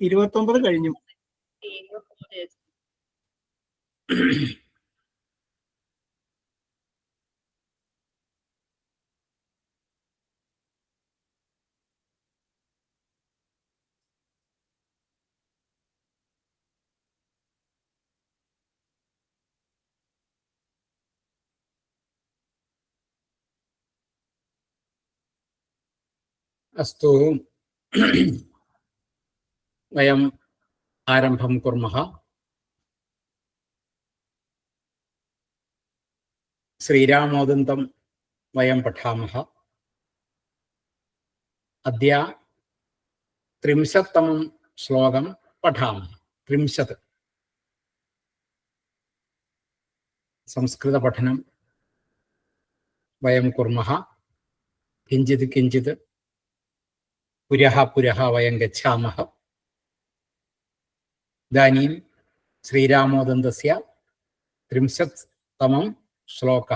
ഇരുപത്തൊമ്പത് കഴിഞ്ഞു अस्तु वयम् आरम्भं कुर्मः श्रीरामोदन्तं वयं पठामः अद्य त्रिंशत्तमं श्लोकं पठामः त्रिंशत् संस्कृतपठनं वयं कुर्मः किञ्चित् किञ्चित् पुरः पुरः वयं गच्छामः ഇതാനീം ശ്രീരാമോദന്തസ്യ ത്രിംശത്തമം ശ്ലോക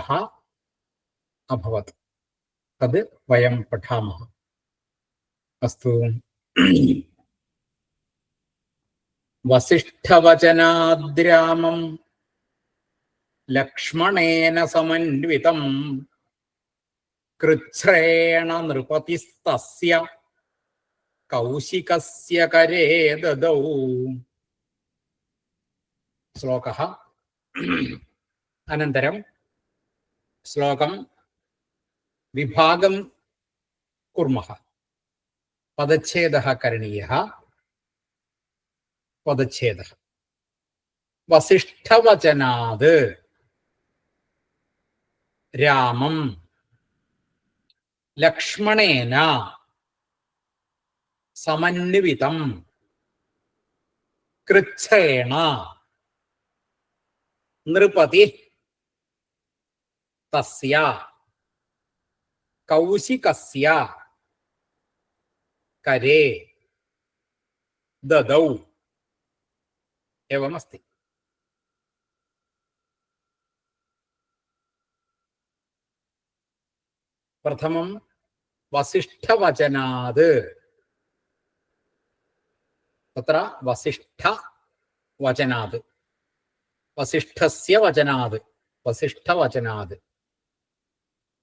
അഭവത്. തത് വയം പഠാമഹ. അസ്തു വസിഷ്ഠവചനാദ്രാമം ലക്ഷ്മണേന സമന്വിതം കൃച്ഛ്രേണ നൃപതിസ്തസ്യ കൗശികസ്യ കരേ ദദൗ श्लोकः अनन्तरं श्लोकं विभागं कुर्मः पदच्छेदः करणीयः पदच्छेदः वसिष्ठवचनात् रामं लक्ष्मणेन സമന്വിതം കൃച്ഛേണ नृपति। कौशिक करे। ददौ। एवमस्ति। प्रथमं वसिष्ठवचनात्। तत्र वसिष्ठवचनात्। വസിഷ്ഠസ്യ വചനാത് വസിഷ്ഠവചനാത്.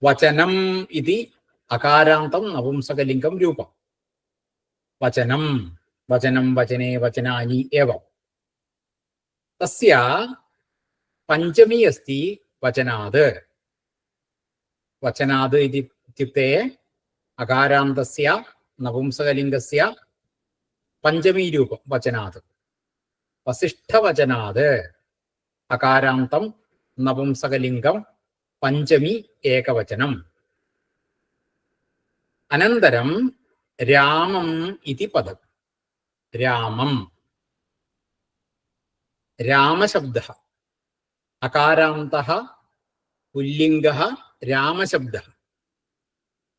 വചനം ഇതി അകാരാന്തം നപുംസകലിംഗം രൂപം. വചനം വചനം വചനേ വചനാനി ഏവം. തസ്യ പഞ്ചമി അസ്തി വചനാത്. വചനാത് ഇതി ഇത്യുക്തെ അകാരാന്തസ്യ നപുംസകലിംഗസ്യ പഞ്ചമീ രൂപം വചനാത്. വസിഷ്ഠവചനാത്. അകാരാന്തം നപുംസകലിംഗം പഞ്ചമി ഏകവചനം. അനന്തരം രാമം ഇതി പദം. രാമം. രാമശബ്ദ. അകാരാന്ത പുല്ലിംഗ രാമശബ്ദ.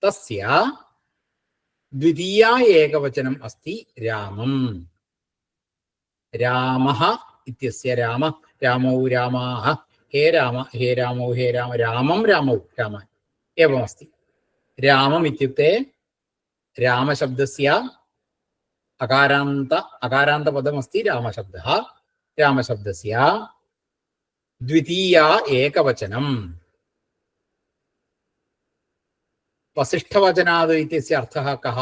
തസ്യ ദ്വിതീയ ഏകവചനം അസ്തി രാമം. രാമ इत्यस्य राम रामौ रामाः हे राम हे रामौ हे राम रामं रामौ राम एवमस्ति रामम् इत्युक्ते रामशब्दस्य अकारान्त अकारान्तपदमस्ति रामशब्दः रामशब्दस्य द्वितीया एकवचनम् वसिष्ठवचनात् इत्यस्य अर्थः कः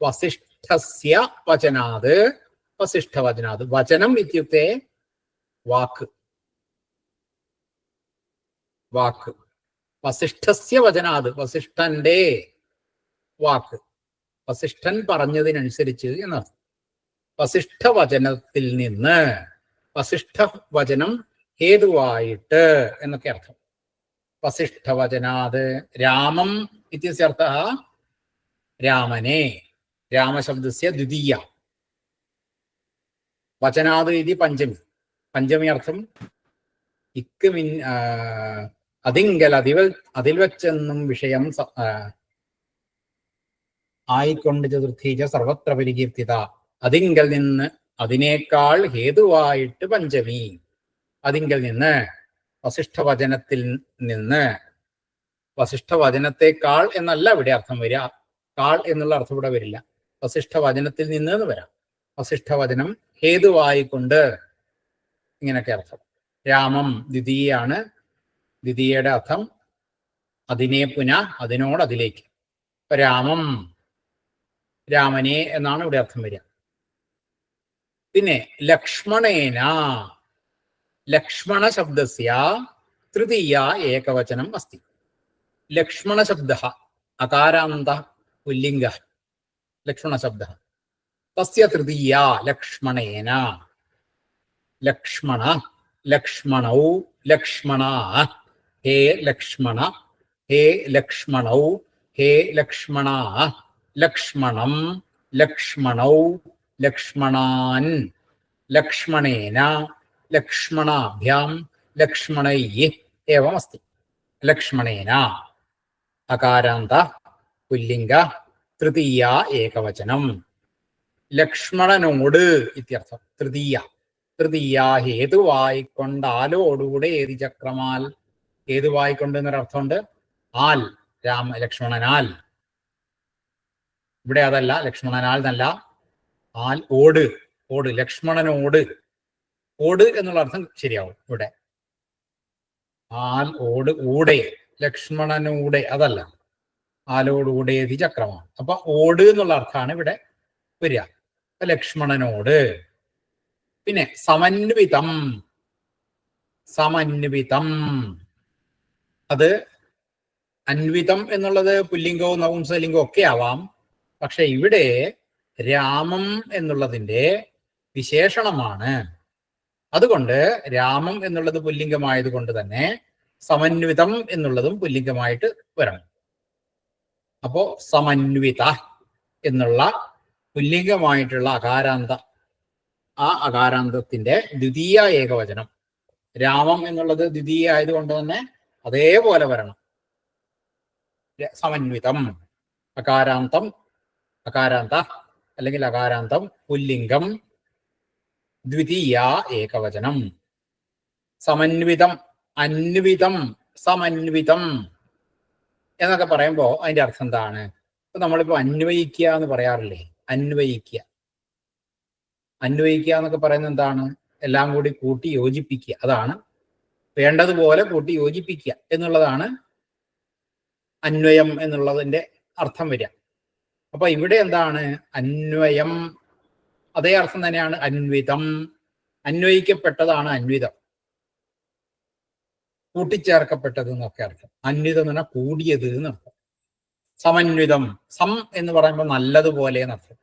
वसिष्ठस्य वचनात् വസിഷ്ഠവചനാത് വചനം ഇത്യുക്തെ വാക്ക്. വാക്ക്. വസിഷ്ഠസ്യ വചനാത് വസിഷ്ഠന്റെ വാക്ക്. വസിഷ്ഠൻ പറഞ്ഞതിനനുസരിച്ച് എന്നർത്ഥം. വസിഷ്ഠ വചനത്തിൽ നിന്ന് വസിഷ്ഠ വചനം ഹേതുവായിട്ട് എന്നൊക്കെ അർത്ഥം. വസിഷ്ഠ വചനാത് രാമം ഇത്യർത്ഥ രാമനെ. രാമശബ്ദസ്യ ദ്വിതീയം. വചനാത് ഇതി പഞ്ചമി. പഞ്ചമി അർത്ഥം ഇക്ക് മിൻ അതിങ്കൽ അതിൽ അതിൽ വെച്ചെന്നും വിഷയം ആയിക്കൊണ്ട് ചതുർത്ഥീജ സർവത്ര പരികീർത്തിത. അതിങ്കൽ നിന്ന് അതിനേക്കാൾ ഹേതുവായിട്ട് പഞ്ചമി. അതിങ്കൽ നിന്ന് വസിഷ്ഠവചനത്തിൽ നിന്ന് വസിഷ്ഠവചനത്തെക്കാൾ എന്നല്ല ഇവിടെ അർത്ഥം വരിക. കാൾ എന്നുള്ള അർത്ഥം ഇവിടെ വരില്ല. വസിഷ്ഠവചനത്തിൽ നിന്ന് എന്ന് വരാം. വസിഷ്ഠവചനം ഹേതുവായിക്കൊണ്ട്. ഇങ്ങനെയൊക്കെ അർത്ഥം. രാമം ദ്വിതീയാണ്. ദ്വിതീയയുടെ അർത്ഥം അതിനെ പുന അതിനോട് അതിലേക്ക്. രാമം രാമനെ എന്നാണ് ഇവിടെ അർത്ഥം വരിക. പിന്നെ ലക്ഷ്മണേന. ലക്ഷ്മണ ശബ്ദസ്യ തൃതീയ ഏകവചനം അസ്തി. ലക്ഷ്മണ ശബ്ദ അകാരാന്ത പുല്ലിംഗ. ലക്ഷ്മണ ശബ്ദ. തസ്യ തൃതീയ ലക്ഷ്മണേന ലക്ഷ്മണ ലക്ഷ്മണൗ ലക്ഷ്മണ ഹേ ലക്ഷ്മണ ഹേ ലക്ഷ്മണൗ ഹേ ലക്ഷ്മണ ലക്ഷ്മണം ലക്ഷ്മണൗ ലക്ഷ്മണാൻ ലക്ഷ്മണേന ലക്ഷ്മണാഭ്യാം ലക്ഷ്മണൈ ഏവമസ്തി ലക്ഷ്മണേന അകാരാന്ത പുല്ലിംഗ തൃതീയ ഏകവചനം ലക്ഷ്മണനോട് ഇത്യർത്ഥം തൃതീയ. തൃതീയ ഹേതുവായിക്കൊണ്ട് ആലോടുകൂടെ ഏതി ചക്രമാൽ. ഹേതുവായിക്കൊണ്ട് എന്നൊരർത്ഥമുണ്ട്? ആൽ. രാമ ലക്ഷ്മണനാൽ. ഇവിടെ അതല്ല ലക്ഷ്മണനാൽ എന്നല്ല ആൽ ഓട്. ഓട് ലക്ഷ്മണനോട്. ഓട് എന്നുള്ള അർത്ഥം ശരിയാവും ഇവിടെ. ആൽ ഓട് ഊടെ ലക്ഷ്മണനൂടെ അതല്ല. ആലോടൂടെ ചക്രമാണ് അപ്പൊ ഓട് എന്നുള്ള അർത്ഥമാണ് ഇവിടെ വരിക. ലക്ഷ്മണനോട്. പിന്നെ സമന്വിതം. സമന്വിതം. അത് അന്വിതം എന്നുള്ളത് പുല്ലിംഗവും നപുംസലിംഗവും ഒക്കെ ആവാം. പക്ഷെ ഇവിടെ രാമം എന്നുള്ളതിന്റെ വിശേഷണമാണ്. അതുകൊണ്ട് രാമം എന്നുള്ളത് പുല്ലിംഗമായത് കൊണ്ട് തന്നെ സമന്വിതം എന്നുള്ളതും പുല്ലിംഗമായിട്ട് വരണം. അപ്പോ സമന്വിത എന്നുള്ള പുല്ലിംഗമായിട്ടുള്ള അകാരാന്ത ആ അകാരാന്തത്തിന്റെ ദ്വിതീയ ഏകവചനം. രാമം എന്നുള്ളത് ദ്വിതീയ ആയതുകൊണ്ട് തന്നെ അതേപോലെ വരണം. സമന്വിതം. അകാരാന്തം അകാരാന്ത അല്ലെങ്കിൽ അകാരാന്തം പുല്ലിംഗം ദ്വിതീയ ഏകവചനം. സമന്വിതം അന്വിതം സമന്വിതം എന്നൊക്കെ പറയുമ്പോൾ അതിന്റെ അർത്ഥം എന്താണ്? ഇപ്പൊ നമ്മളിപ്പോ അന്വയിക്കുക എന്ന് പറയാറില്ലേ? അന്വയിക്കുക. അന്വയിക്കുക എന്നൊക്കെ പറയുന്നത് എന്താണ്? എല്ലാം കൂടി കൂട്ടി യോജിപ്പിക്കുക. അതാണ് വേണ്ടതുപോലെ കൂട്ടി യോജിപ്പിക്കുക എന്നുള്ളതാണ് അന്വയം എന്നുള്ളതിന്റെ അർത്ഥം വരിക. അപ്പൊ ഇവിടെ എന്താണ്? അന്വയം. അതേ അർത്ഥം തന്നെയാണ് അന്വിതം. അന്വയിക്കപ്പെട്ടതാണ് അന്വിതം. കൂട്ടിച്ചേർക്കപ്പെട്ടത് എന്നൊക്കെ അർത്ഥം. അന്വിതം എന്ന് പറഞ്ഞാൽ കൂടിയത് എന്നർത്ഥം. സമന്വിതം. സം എന്ന് പറയുമ്പോൾ നല്ലതുപോലെ എന്നർത്ഥം.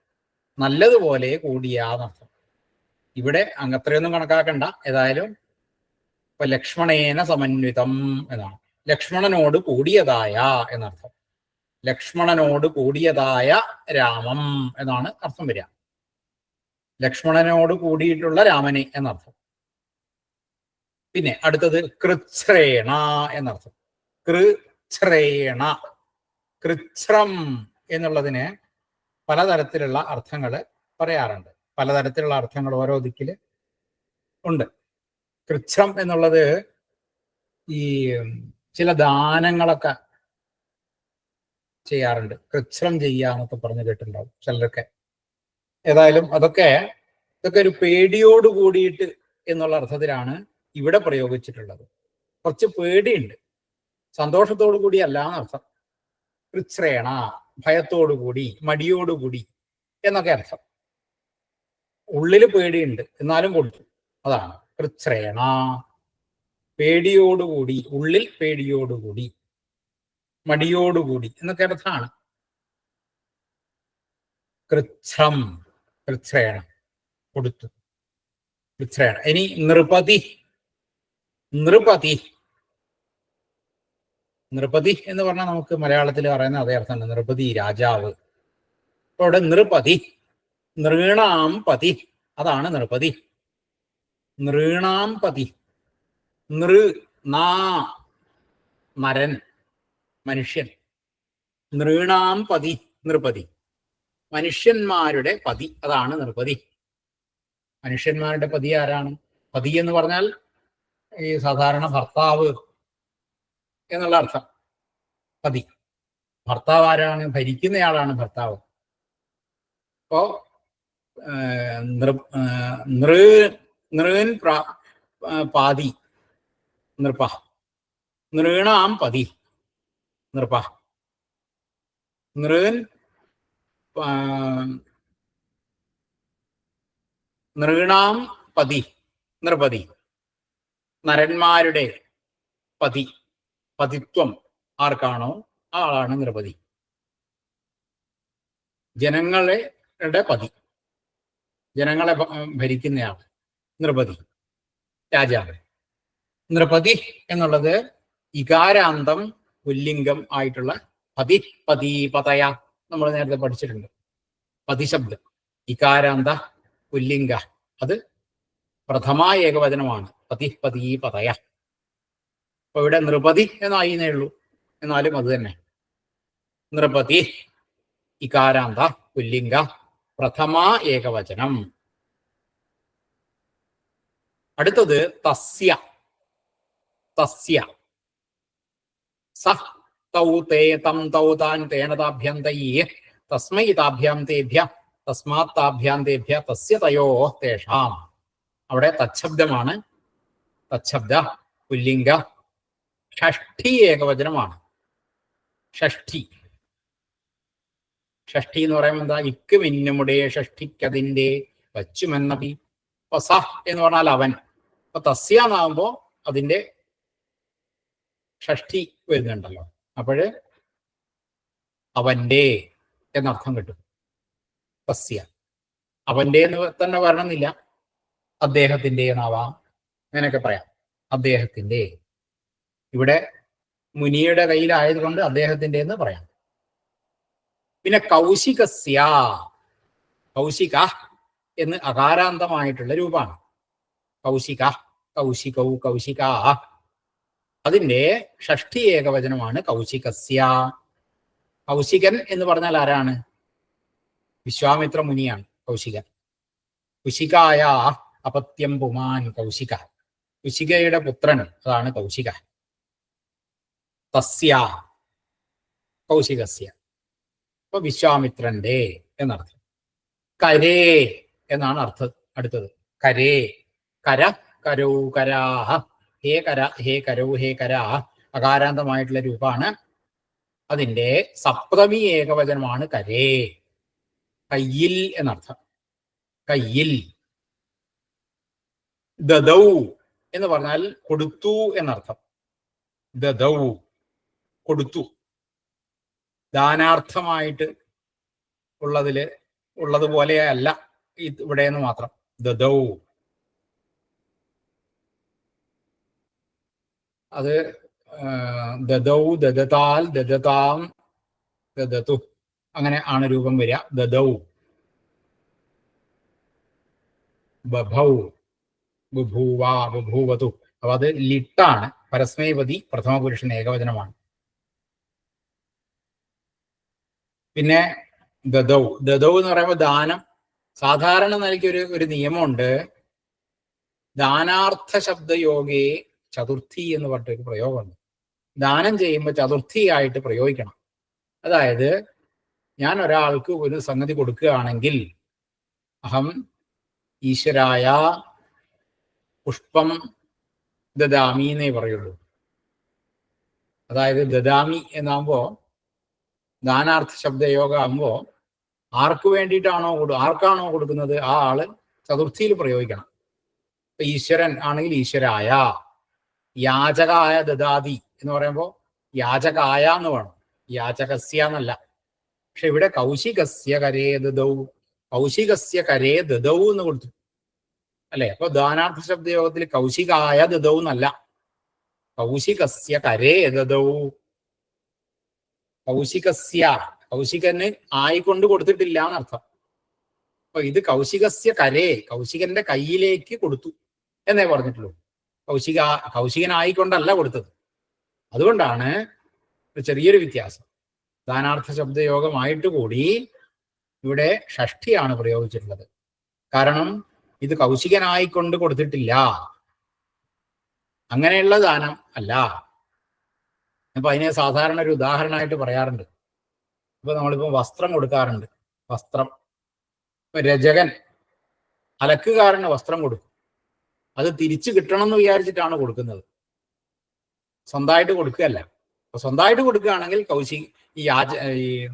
നല്ലതുപോലെ കൂടിയാന്നർത്ഥം ഇവിടെ അങ്ങത്രയൊന്നും കണക്കാക്കണ്ട. ഏതായാലും ഇപ്പൊ ലക്ഷ്മണേന സമന്വിതം എന്നാണ്. ലക്ഷ്മണനോട് കൂടിയതായ എന്നർത്ഥം. ലക്ഷ്മണനോട് കൂടിയതായ രാമം എന്നാണ് അർത്ഥം വരിക. ലക്ഷ്മണനോട് കൂടിയിട്ടുള്ള രാമനെ എന്നർത്ഥം. പിന്നെ അടുത്തത് കൃച്ഛ്രേണ എന്നർത്ഥം. കൃച്ഛ്രേണ കൃച്ഛ്രം എന്നുള്ളതിന് പലതരത്തിലുള്ള അർത്ഥങ്ങൾ പറയാറുണ്ട്. പലതരത്തിലുള്ള അർത്ഥങ്ങൾ ഓരോ ദിക്കിൽ ഉണ്ട്. കൃച്ഛ്രം എന്നുള്ളത് ഈ ചില ദാനങ്ങളൊക്കെ ചെയ്യാറുണ്ട്. കൃച്ഛ്രം ചെയ്യാന്നൊക്കെ പറഞ്ഞു കേട്ടിട്ടുണ്ടാവും ചിലരൊക്കെ. ഏതായാലും അതൊക്കെ ഇതൊക്കെ ഒരു പേടിയോട് കൂടിയിട്ട് എന്നുള്ള അർത്ഥത്തിലാണ് ഇവിടെ പ്രയോഗിച്ചിട്ടുള്ളത്. കുറച്ച് പേടിയുണ്ട്. സന്തോഷത്തോടു കൂടി അല്ല എന്നർത്ഥം. കൃച്ഛ്രേണ ഭയത്തോടുകൂടി മടിയോടുകൂടി എന്നൊക്കെ അർത്ഥം. ഉള്ളിൽ പേടിയുണ്ട് എന്നാലും കൊടുത്തു അതാണ്. കൃച്ഛ്രേണ പേടിയോടുകൂടി ഉള്ളിൽ പേടിയോടുകൂടി മടിയോടുകൂടി എന്നൊക്കെ അർത്ഥമാണ്. കൃച്ഛം കൃച്ഛ്രേണ കൊടുത്തു. കൃച്ഛ്രേണ ഇനി നൃപതി. നൃപതി. നൃപതി എന്ന് പറഞ്ഞാൽ നമുക്ക് മലയാളത്തിൽ പറയുന്ന അതേ അർത്ഥമാണ് നൃപതി രാജാവ്. അപ്പൊ അവിടെ നൃപതി നൃണാം പതി. അതാണ് നൃപതി. നൃണാം പതി. നൃ നാ മരൻ മനുഷ്യൻ. നൃണാം പതി നൃപതി. മനുഷ്യന്മാരുടെ പതി അതാണ് നൃപതി. മനുഷ്യന്മാരുടെ പതി ആരാണ്? പതി എന്ന് പറഞ്ഞാൽ ഈ സാധാരണ ഭർത്താവ് എന്നുള്ള അർത്ഥം. പതി. ഭർത്താവ് ആരാണ്? ഭരിക്കുന്നയാളാണ് ഭർത്താവ്. അപ്പോ നൃ നൃൻ പാതി. നൃപ. നൃണാം പതി. നൃപ. നൃൻ നൃണാം പതി. നൃപതി. നരന്മാരുടെ പതി. പതിത്വം ആർക്കാണോ ആളാണ് നൃപതി ജനങ്ങളുടെ പതി. ജനങ്ങളെ ഭരിക്കുന്നയാൾ നൃപതി രാജാവ്. നൃപതി എന്നുള്ളത് ഇകാരാന്തം പുല്ലിംഗം ആയിട്ടുള്ള പതി പതി പതയ നമ്മൾ നേരത്തെ പഠിച്ചിട്ടുണ്ട്. പതിശബ്ദം ഇകാരാന്ത പുല്ലിംഗ. അത് പ്രഥമ ഏകവചനമാണ്. പതി പതി പതയ. അപ്പൊ ഇവിടെ നൃപതി എന്നായിന്നേ ഉള്ളൂ. എന്നാലും അത് തന്നെ. നൃപതി ഇകാരാന്ത പുല്ലിംഗ പ്രഥമ ഏകവചനം. അടുത്തത് തസ്യ. തസ്യ. സ തൗ തേ തം തൗ താൻ തേന തസ്മൈ താഭ്യാം തേഭ്യ തസ്മാത് താഭ്യാം തേഭ്യ തസ്യ തയോ തേഷാം. അവിടെ തച്ഛബ്ദമാണ്. തച്ഛബ്ദ പുല്ലിംഗ ഷഷ്ഠി ഏകവചനമാണ്. ഷഷ്ഠി. ഷഷ്ഠി എന്ന് പറയുമ്പോൾ എന്താ? ഇക്ക് മിന്നുമുടെ ഷഷ്ഠിക്കതിന്റെ വച്ചുമെന്നപി അപ്പൊ സ എന്ന് പറഞ്ഞാൽ അവൻ. അപ്പൊ തസ്യ എന്നാകുമ്പോ അതിന്റെ ഷഷ്ഠി വരുന്നുണ്ടല്ലോ. അപ്പോഴ് അവന്റെ എന്നർത്ഥം കിട്ടും. തസ്യ. അവന്റെ എന്ന് തന്നെ വരണമെന്നില്ല. അദ്ദേഹത്തിന്റെ എന്നാവാം. അങ്ങനെയൊക്കെ പറയാം. അദ്ദേഹത്തിന്റെ ഇവിടെ മുനിയുടെ കയ്യിലായതുകൊണ്ട് അദ്ദേഹത്തിന്റെ എന്ന് പറയാം. പിന്നെ കൗശികസ്യ കൗശിക എന്ന് അകാരാന്തമായിട്ടുള്ള രൂപമാണ്. കൗശിക കൗശിക കൗശിക. അതിന്റെ ഷഷ്ടി ഏകവചനമാണ് കൗശികസ്യ കൗശികൻ എന്ന് പറഞ്ഞാൽ ആരാണ്? വിശ്വാമിത്ര മുനിയാണ് കൗശികൻ. കുശികായ അപത്യം പുമാൻ കൗശിക. കുശികയുടെ പുത്രൻ അതാണ് കൗശിക. കൗശികസ്യ. അപ്പൊ വിശ്വാമിത്രന്റെ എന്നർത്ഥം. കരേ എന്നാണ് അർത്ഥം അടുത്തത്. കരേ. കര കരോ കരാഹ. ഹേ കര ഹേ കരോ ഹേ കരാ അകാരാന്തമായിട്ടുള്ള രൂപമാണ്. അതിന്റെ സപ്തമി ഏകവചനമാണ് കരേ. കയ്യിൽ എന്നർത്ഥം. കയ്യിൽ. ദദൗ എന്ന് പറഞ്ഞാൽ കൊടുത്തു എന്നർത്ഥം. ദദൗ. കൊടുത്തു. ദാനാർത്ഥമായിട്ട് ഉള്ളതിൽ ഉള്ളതുപോലെ അല്ല ഇവിടെ നിന്ന് മാത്രം. ദദൗ അത് ദദൗ ദദതാൽ ദദതാം ദദതു അങ്ങനെ ആണ് രൂപം വരിക. ദദൗ ബഭൗ. ബുഭൂവ ബുഭൂവതു. അപ്പൊ അത് ലിട്ടാണ്. പരസ്മൈപതി പ്രഥമ പുരുഷൻ ഏകവചനമാണ്. പിന്നെ ദദൗ ദദൗ എന്ന് പറയുമ്പോൾ ദാനം. സാധാരണ നിലയ്ക്ക് ഒരു ഒരു നിയമമുണ്ട്. ദാനാർത്ഥ ശബ്ദയോഗേ ചതുർത്ഥി എന്ന് പറഞ്ഞിട്ടൊരു പ്രയോഗമുണ്ട്. ദാനം ചെയ്യുമ്പോൾ ചതുർത്ഥിയായിട്ട് പ്രയോഗിക്കണം. അതായത് ഞാൻ ഒരാൾക്ക് ഒരു സംഗതി കൊടുക്കുകയാണെങ്കിൽ അഹം ഈശ്വരായ പുഷ്പം ദദാമി എന്നേ പറയുള്ളൂ. അതായത് ദദാമി എന്നാകുമ്പോ ദാനാർത്ഥ ശബ്ദയോഗ ആകുമ്പോൾ ആർക്ക് വേണ്ടിയിട്ടാണോ കൊടു ആർക്കാണോ കൊടുക്കുന്നത് ആ ആൾ ചതുർത്ഥിയിൽ പ്രയോഗിക്കണം. ഇപ്പൊ ഈശ്വരൻ ആണെങ്കിൽ ഈശ്വരായ യാചകായ ദദാതി എന്ന് പറയുമ്പോൾ യാചകായ എന്ന് വേണം. യാചകസ്യ എന്നല്ല. പക്ഷെ ഇവിടെ കൗശികസ്യ കരേ ദദൗ കൗശികസ്യ കരേ ദദൗ എന്ന് കൊടുത്തു. അല്ലെ? അപ്പൊ ദാനാർത്ഥ ശബ്ദയോഗത്തിൽ കൗശികായ ദദൗ എന്നല്ല. കൗശികസ്യ കരേ ദദൗ. കൗശികസ്യ കൗശികന് ആയിക്കൊണ്ട് കൊടുത്തിട്ടില്ല എന്നർത്ഥം. അപ്പൊ ഇത് കൗശികസ്യ കരേ. കൗശികന്റെ കയ്യിലേക്ക് കൊടുത്തു എന്നേ പറഞ്ഞിട്ടുള്ളൂ. കൗശിക കൗശികനായിക്കൊണ്ടല്ല കൊടുത്തത്. അതുകൊണ്ടാണ് ഒരു ചെറിയൊരു വ്യത്യാസം. ദാനാർത്ഥ ശബ്ദയോഗമായിട്ട് കൂടി ഇവിടെ ഷഷ്ടിയാണ് പ്രയോഗിച്ചിട്ടുള്ളത്. കാരണം ഇത് കൗശികനായിക്കൊണ്ട് കൊടുത്തിട്ടില്ല. അങ്ങനെയുള്ള ദാനം അല്ല. അപ്പൊ അതിനെ സാധാരണ ഒരു ഉദാഹരണമായിട്ട് പറയാറുണ്ട്. ഇപ്പൊ നമ്മളിപ്പോ വസ്ത്രം കൊടുക്കാറുണ്ട്. വസ്ത്രം. രജകൻ അലക്കുകാരന് വസ്ത്രം കൊടുക്കും. അത് തിരിച്ചു കിട്ടണം എന്ന് വിചാരിച്ചിട്ടാണ് കൊടുക്കുന്നത്. സ്വന്തമായിട്ട് കൊടുക്കുകയല്ല. അപ്പൊ സ്വന്തമായിട്ട് കൊടുക്കുകയാണെങ്കിൽ കൗശി ഈ ആച ഈ?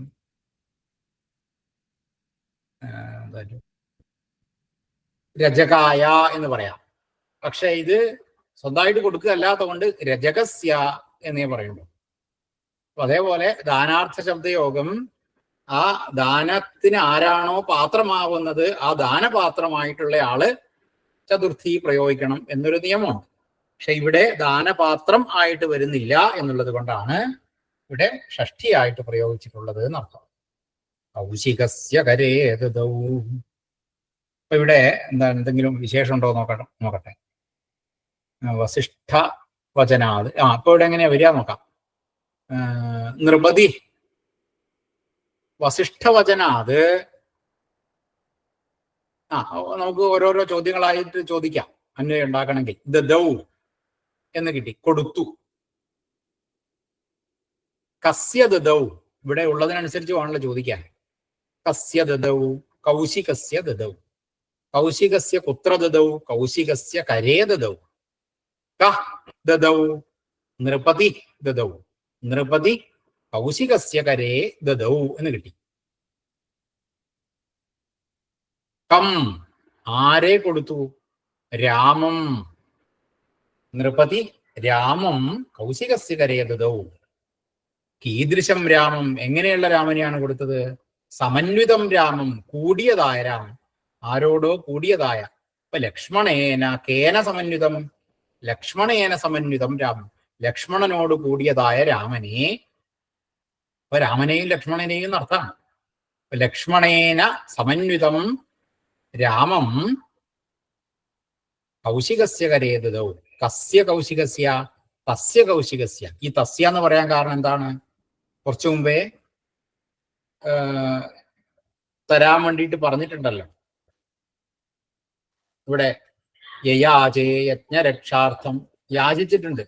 രജകായ എന്ന് പറയാം. പക്ഷെ ഇത് സ്വന്തമായിട്ട് കൊടുക്കുകയല്ലാത്തതുകൊണ്ട് രജകസ്യ എന്നേ പറയുള്ളൂ. അപ്പൊ അതേപോലെ ദാനാർത്ഥ ശബ്ദയോഗം ആ ദാനത്തിന് ആരാണോ പാത്രമാവുന്നത് ആ ദാനപാത്രമായിട്ടുള്ള ആൾ ചതുർത്ഥി പ്രയോഗിക്കണം എന്നൊരു നിയമമുണ്ട്. പക്ഷെ ഇവിടെ ദാനപാത്രം ആയിട്ട് വരുന്നില്ല എന്നുള്ളത് കൊണ്ടാണ് ഇവിടെ ഷഷ്ടിയായിട്ട് പ്രയോഗിച്ചിട്ടുള്ളത് എന്നർത്ഥം. കൗശികസ്യ കരേതൗ അപ്പൊ ഇവിടെ എന്താ എന്തെങ്കിലും വിശേഷം ഉണ്ടോ നോക്കട്ടെ നോക്കട്ടെ. വസിഷ്ഠ വചനാത് ആ അപ്പൊ ഇവിടെ എങ്ങനെയാ വരിക നോക്കാം. നൃപതി വസിഷ്ഠവചനാത്. ആ നമുക്ക് ഓരോരോ ചോദ്യങ്ങളായിട്ട് ചോദിക്കാം. അന്വയം ഉണ്ടാക്കണമെങ്കിൽ. ദൗ എന്ന് കിട്ടി. കൊടുത്തു. കസ്യ ദൗ ഇവിടെ ഉള്ളതിനനുസരിച്ച് വേണമല്ലോ ചോദിക്കാൻ. കസ്യ ദൗ കൗശികസ്യ ദൗ കൗശികസ്യ കുത്ര ദൗ കൗശികസ്യ കരേ ദൗ. കഹ് ദൗ നൃപതി ദദൗ. നൃപതി കൗശികസ്യ കരേ ദദൗ എന്ന് കിട്ടി. കം ആരെ കൊടുത്തു? രാമം. നൃപതി രാമം കൗശികസ്യ കരേ ദദൗ. കീദൃശം രാമം. എങ്ങനെയുള്ള രാമനെയാണ് കൊടുത്തത്? സമന്വിതം രാമം കൂടിയതായ രാമൻ ആരോടോ കൂടിയതായ. ഇപ്പൊ ലക്ഷ്മണേന കേന സമന്വിതം? ലക്ഷ്മണേന സമന്വിതം രാമൻ. ലക്ഷ്മണനോട് കൂടിയതായ രാമനെ ഇപ്പൊ രാമനെയും ലക്ഷ്മണനെയും അർത്ഥമാണ് ലക്ഷ്മണേന സമന്വിതം രാമം കൗശികസ്യ കരേതോ കസ്യ കൗശികസ്യ തസ്യ കൗശികസ്യ. ഈ തസ്യ എന്ന് പറയാൻ കാരണം എന്താണ്? കുറച്ചു മുമ്പേ തരാൻ വേണ്ടിയിട്ട് പറഞ്ഞിട്ടുണ്ടല്ലോ. ഇവിടെ യയാചേ യജ്ഞരക്ഷാർത്ഥം യാചിച്ചിട്ടുണ്ട്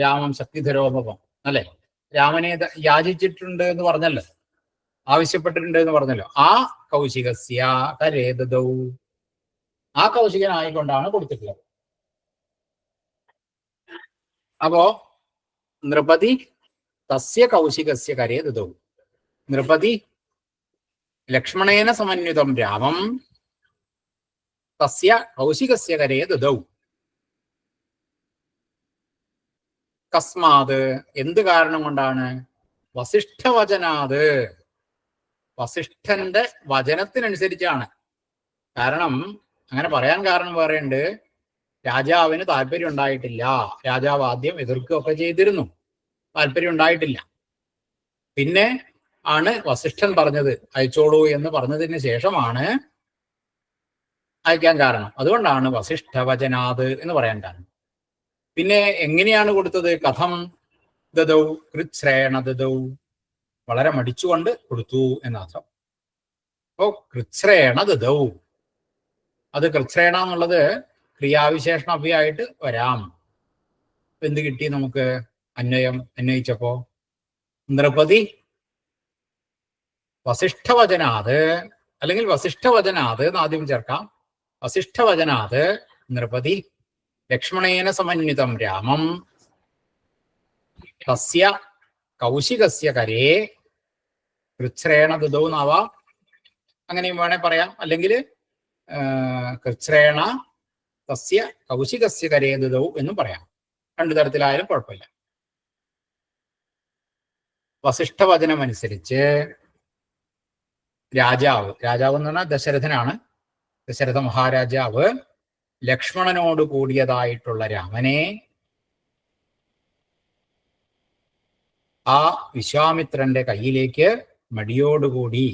രാമം ശക്തിധരോഭവം അല്ലെ? രാമനെ യാചിച്ചിട്ടുണ്ട് എന്ന് പറഞ്ഞല്ലോ. ആവശ്യപ്പെട്ടിട്ടുണ്ട് എന്ന് പറഞ്ഞല്ലോ. ആ കൗശികസ്യ കരേതൗ ആ കൗശികനായിക്കൊണ്ടാണ് കൊടുത്തിട്ടുള്ളത്. അപ്പോ നൃപതി തസ്യ കൗശികസ്യ കരേതൗ നൃപതി ലക്ഷ്മണേന സമന്വിതം രാമം തസ്യ കൗശികസ്യ കരേ ദദൗ കസ്മാത് എന്ത് കാരണം കൊണ്ടാണ്? വസിഷ്ഠവചനാത് വസിഷ്ഠന്റെ വചനത്തിനനുസരിച്ചാണ്. കാരണം അങ്ങനെ പറയാൻ കാരണം പറയുന്നുണ്ട് രാജാവിന് താല്പര്യം ഉണ്ടായിട്ടില്ല. രാജാവ് ആദ്യം എതിർക്കുകയൊക്കെ ചെയ്തിരുന്നു. താല്പര്യം ഉണ്ടായിട്ടില്ല. പിന്നെ ആണ് വസിഷ്ഠൻ പറഞ്ഞത്. അയച്ചോളൂ എന്ന് പറഞ്ഞതിന് ശേഷമാണ് അയക്കാൻ കാരണം. അതുകൊണ്ടാണ് വസിഷ്ഠവചനാത് എന്ന് പറയാൻ കാരണം. പിന്നെ എങ്ങനെയാണ് കൊടുത്തത്? കഥം ദദൗ കൃച്ഛ്രേണ ദദൗ. വളരെ മടിച്ചുകൊണ്ട് കൊടുത്തു എന്നർത്ഥം. അപ്പോ കൃച്ഛ്രേണ ദദൗ. അത് കൃച്ഛ്രേണ എന്നുള്ളത് ക്രിയാവിശേഷണ അഭിയായിട്ട് വരാം. എന്ത് കിട്ടി നമുക്ക്? അന്വയം അന്വയിച്ചപ്പോ. നൃപതി വസിഷ്ഠവചനാത്. അല്ലെങ്കിൽ വസിഷ്ഠവചനാത് എന്ന് ആദ്യം ചേർക്കാം. വസിഷ്ഠവചനാത് നൃപതി ലക്ഷ്മണേന സമന്വിതം രാമം. തസ്യ കൗശികസ്യ കരേ കൃച്ഛ്രേണ ദുദൗ എന്നാവാം അങ്ങനെയും വേണേ പറയാം. അല്ലെങ്കിൽ കൃച്ഛ്രേണ തസ്യ കൗശികസ്യ കരേ ദുദൗ എന്നും പറയാം. രണ്ടു തരത്തിലായാലും കുഴപ്പമില്ല. വസിഷ്ഠവചനം അനുസരിച്ച് രാജാവ് രാജാവ് എന്ന് പറഞ്ഞാൽ ദശരഥനാണ്. ദശരഥ മഹാരാജാവ് ലക്ഷ്മണനോട് കൂടിയതായിട്ടുള്ള രാമനെ ആ വിശ്വാമിത്രന്റെ കയ്യിലേക്ക് മടിയോടുകൂടി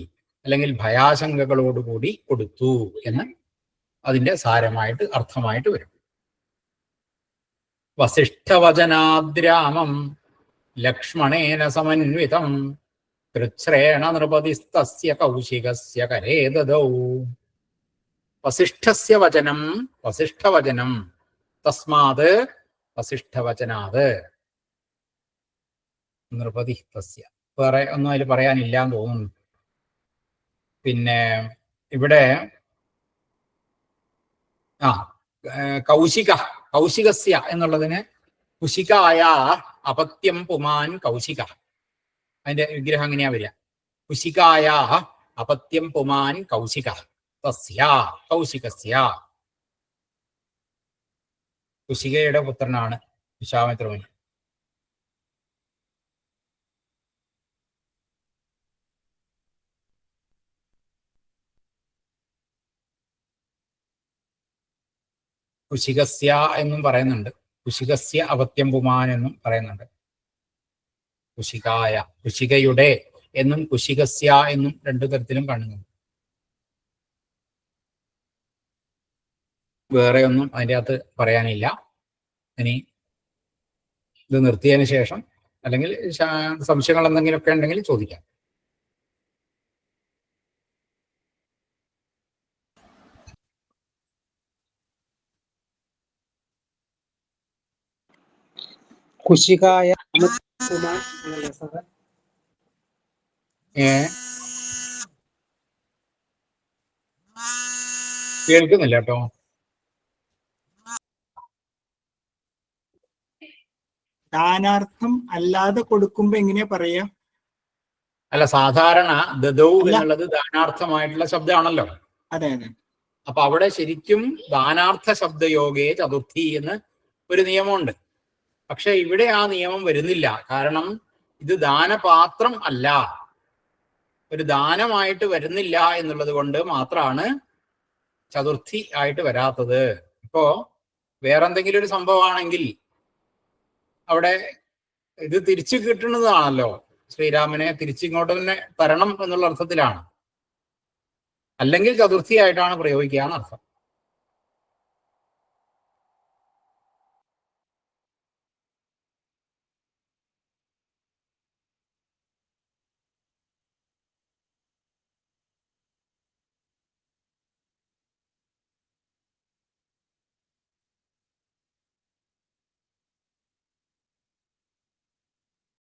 അല്ലെങ്കിൽ ഭയാശങ്കകളോടുകൂടി കൊടുത്തു എന്ന് അതിന്റെ സാരമായിട്ട് അർത്ഥമായിട്ട് വരും. വസിഷ്ഠവചനാദ്രാമം ലക്ഷ്മണേന സമന്വിതം കൃച്ഛ്രേണ നൃപതിസ്തസ്യ കൗശികസ്യ കരേ ദദൗ. വസിഷ്ഠസ്യ വചനം വസിഷ്ഠവചനം തസ്മാത് വസിഷ്ഠവചനാത് നൃപതി തസ്യ വേറെ ഒന്നും അതിൽ പറയാനില്ല എന്ന് തോന്നുന്നു. പിന്നെ ഇവിടെ ആ കൗശിക കൗശികസ്യ എന്നുള്ളതിന് കുശികായ അപത്യം പുമാൻ കൗശിക. അതിന്റെ വിഗ്രഹം എങ്ങനെയാ വരിക? കുശികായ അപത്യം പുമാൻ കൗശിക. കൗശികസ്യ കുശികയുടെ പുത്രനാണ് വിശ്വാമിത്രമുനി കുശികസ്യ എന്നും പറയുന്നുണ്ട്. കുശികസ്യ അവത്യം പുമാൻ എന്നും പറയുന്നുണ്ട്. കുശികായ കുശികയുടെ എന്നും കുശികസ്യ എന്നും രണ്ടു തരത്തിലും കാണുന്നുണ്ട്. വേറെ ഒന്നും അതിന്റെ അകത്ത് പറയാനില്ല. ഇനി ഇത് നിർത്തിയതിന് ശേഷം അല്ലെങ്കിൽ സംശയങ്ങൾ എന്തെങ്കിലുമൊക്കെ ഉണ്ടെങ്കിൽ ചോദിക്കാം. കുശികായ? കേൾക്കുന്നില്ല കേട്ടോ. ദാനാർത്ഥം അല്ലാതെ കൊടുക്കുമ്പോ എങ്ങനെയാ പറയാ? അല്ല സാധാരണ ദദൗ. എന്നുള്ളത് ദാനാർത്ഥമായിട്ടുള്ള ശബ്ദമാണല്ലോ. അതെ അതെ. അപ്പൊ അവിടെ ശരിക്കും ദാനാർത്ഥ ശബ്ദയോഗേ ചതുർത്ഥി എന്ന് ഒരു നിയമമുണ്ട്. പക്ഷെ ഇവിടെ ആ നിയമം വരുന്നില്ല. കാരണം ഇത് ദാനപാത്രം അല്ല. ഒരു ദാനമായിട്ട് വരുന്നില്ല എന്നുള്ളത് കൊണ്ട് മാത്രമാണ് ചതുർത്ഥി ആയിട്ട് വരാത്തത്. ഇപ്പോ വേറെന്തെങ്കിലും ഒരു സംഭവമാണെങ്കിൽ അവിടെ ഇത് തിരിച്ചു കിട്ടുന്നതാണല്ലോ. ശ്രീരാമനെ തിരിച്ചിങ്ങോട്ട് തന്നെ തരണം എന്നുള്ള അർത്ഥത്തിലാണ്. അല്ലെങ്കിൽ ചതുർത്ഥിയായിട്ടാണ് പ്രയോഗിക്കുക എന്നർത്ഥം